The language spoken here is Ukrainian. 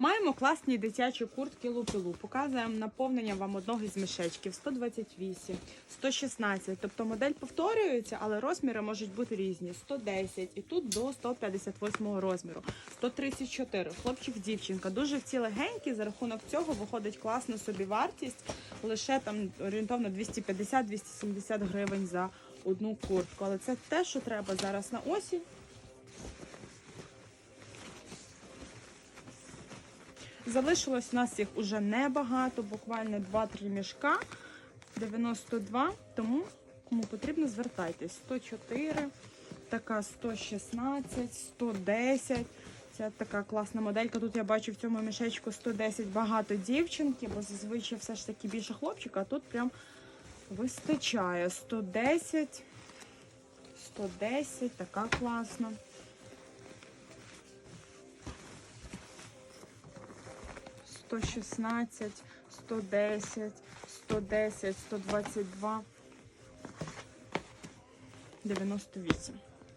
Маємо класні дитячі куртки лупилу. Показуємо наповнення вам одного із мішечків 128, 116. Тобто модель повторюється, але розміри можуть бути різні. 110 і тут до 158 розміру. 134. Хлопчик, дівчинка. Дуже всі легенькі. За рахунок цього виходить класна собі вартість. Лише там орієнтовно 250-270 гривень за одну куртку. Але це те, що треба зараз на осінь. Залишилось у нас їх уже небагато, буквально 2-3 мішка. 92, тому кому потрібно, звертайтесь. 104, така 116, 110. Це така класна моделька. Тут я бачу в цьому мішечку 110 багато дівчинки, бо зазвичай все ж таки більше хлопчика, а тут прям вистачає. 110, 110, така класна. 116, 110, 110, 122, 98.